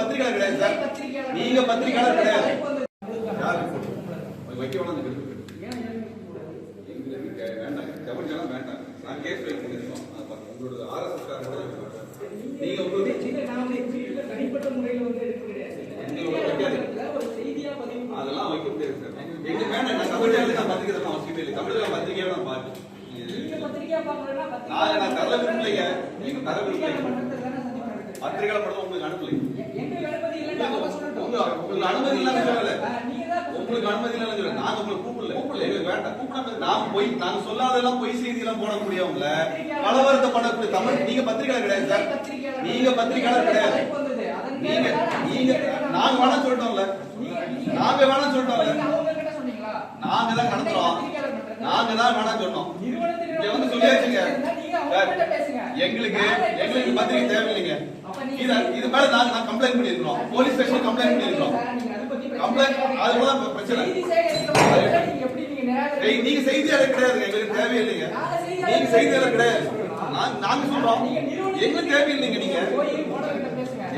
பத்திரிகையாளர் கிடையாது சார். நீங்க பத்திரிகையாளர் கிடையாது. யார் வைக்க வேணாம் வேண்டாம். கவனிச்சாலும் வேண்டாம். நான் கேஸ் வைக்க முடியும் உங்களோட ஆர்எஸ்எஸ் நீங்க உங்களுக்கு தனிப்பட்ட முறையில் வந்து எடுக்க கிடையாது அதெல்லாம் வைக்க முடியாது சார். எங்களுக்கு வேண்டாம். நான் தமிழ்நாட்டில் நான் பத்திரிக்கை அவசியமே இல்லை. தமிழ்நாட்டில் பத்திரிக்கையை நான் பார்த்து நீங்க பத்திரிகையா பார்க்கறதா நான் நான் தர விரும்பலைங்க நீங்க தர விரும்பலைங்க படம் உங்களுக்கு அனுப்பலை எங்க அனுமதி இல்லைன்னு அவங்க சொல்லட்டும். உங்க உங்களுக்கு அனுமதி இல்லைன்னு சொல்லல. நீங்க உங்களுக்கு அனுமதி இல்லைன்னு சொல்லல. நாங்க உங்களுக்கு கூப்பிடல. கூப்பிடல. எங்களுக்கு வேண்டாம். கூப்பிடாம நாம போய் நாங்க சொல்லாதெல்லாம் பொய் செய்தி எல்லாம் போடக்கூடியவங்கள கலவரத்தை பண்ணக்கூடிய தமிழ் நீங்க பத்திரிகையாளர் கிடையாது சார். நீங்க பத்திரிகையாளர் கிடையாது. நீங்க நீங்க நாங்க வேணாம் சொல்லிட்டோம்ல. நாங்க வேணாம் சொல்லிட்டோம்ல. நாங்க தான் நடத்துறோம். நாங்க தான் சொன்னோம். இங்க வந்து சொல்லியாச்சுங்க. எங்களுக்கு எங்களுக்கு பத்திரிகை தேவையில்லைங்க. இது இது மேல நாங்க நான் கம்ப்ளைண்ட் பண்ணிருக்கோம் போலீஸ் ஸ்டேஷன் கம்ப்ளைண்ட் பண்ணிருக்கோம் கம்ப்ளைண்ட் அதுதான் பிரச்சனை. ஏய், நீங்க செய்தியாளர் கிடையாது எங்களுக்கு தேவையில்லைங்க. நீங்க செய்தியாளர் கிடையாது. நாங்க நாங்க சொல்றோம். எங்களுக்கு தேவையில்லைங்க நீங்க.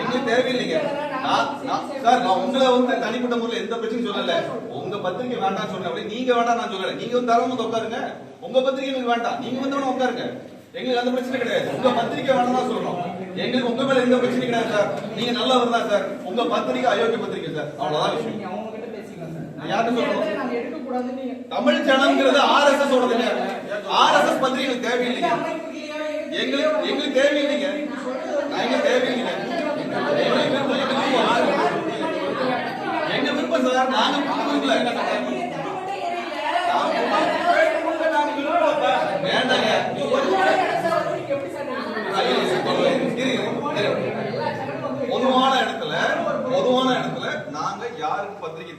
எங்களுக்கு தேவையில்லைங்க. நான் நான் சார் நான் உங்களை வந்து தனிப்பட்ட முறையில் எந்த பிரச்சனையும் சொல்லல. உங்க பத்திரிக்கை வேண்டாம் சொன்னேன் அப்படி நீங்க வேண்டாம் நான் சொல்லல. நீங்க வந்து தரமா வந்து உட்காருங்க. உங்க பத்திரிக்கை எங்களுக்கு வேண்டாம். நீங்க வந்து உட்காருங்க. எங்களுக்கு அந்த பிரச்சனை கிடையாது. உங்க பத்திரிக்கை வேணாம் தான் சொல்றோம் எங்களுக்கு உங்க மேல எந்த பிரச்சனையும் கிடையாது சார். நீங்க நல்லவர் தான் சார். உங்க பத்திரிக்கை அயோக்கிய பத்திரிக்கை சார். அவ்வளவுதான் விஷயம். யார்கிட்ட சொல்றோம்? தமிழ் ஜனங்கிறது ஆர்எஸ்எஸ் ஓடதுங்க ஆர்எஸ்எஸ் பத்திரிகை தேவையில்லைங்க. எங்களுக்கு எங்களுக்கு தேவையில்லைங்க. எங்களுக்கு தேவையில்லைங்க. எங்க விருப்பம் சார் நாங்க கொடுக்கல வேண்டாங்க பொதுவான இடத்துல பொதுவான இடத்துல நாங்க யாருக்கு பத்திரிகை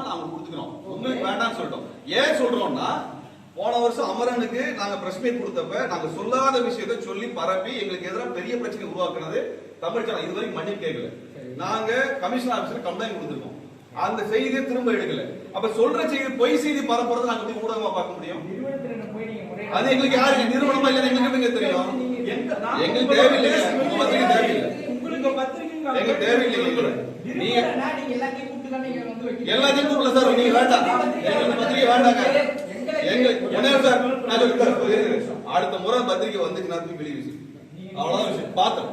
தரணுமோ நாங்க கொடுத்துக்கிறோம் உங்களுக்கு வேண்டாம்னு சொல்லிட்டோம். ஏன் சொல்றோம்னா போன வருஷம் அமரனுக்கு நாங்க பிரஸ் மீட் கொடுத்தப்ப நாங்க சொல்லாத விஷயத்தை சொல்லி பரப்பி எங்களுக்கு எதிராக பெரிய பிரச்சனை உருவாக்குனது தமிழ் சேனல். இதுவரைக்கும் மன்னிப்பு கேட்கல. நாங்க கமிஷன் ஆபீஸ்ல கம்ப்ளைண்ட் கொடுத்துருக்கோம். அந்த செய்தியை திரும்ப எடுக்கல. அப்ப சொல்ற செய்தி பொய் செய்தி பரப்புறது நாங்க எப்படி ஊடகமா பார்க்க முடியும்? அது எங்களுக்கு யாருங்க நிறுவனமா இல்ல எங்களுக்கு தெரியும்? எங்களுக்கு தேவையில்லை எங்களுக்கு தேவையில்லைங்க நீங்க எல்லாத்தையும் வந்து கூப்பிடல சார் நீங்க வேண்டாம். எங்களுக்கு பத்திரிகை வேண்டாங்க. எங்களுக்கு ஒன்னே சார் நான். அடுத்த முறை பத்திரிகை தூக்கி வெளியே வீசு. அவ்வளவுதான் விஷயம். பார்த்தோம்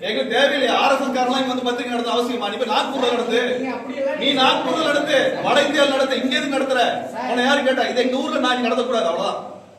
எங்களுக்கு தேவையில்லை. ஆர்எஸ்எஸ் காரலாம் இங்க வந்து பத்திரிகை நடத்த அவசியமா நீ போய் நாக்பூர்ல நடத்து. நீ நாக்பூர்ல நடத்து. வட இந்தியாவில் நடத்து. இங்க எதுக்கு நடத்துற? உன்னை யாரு கேட்டா இது எங்க ஊர்ல நான் நடத்தக்கூடாது. அவ்வளவுதான்.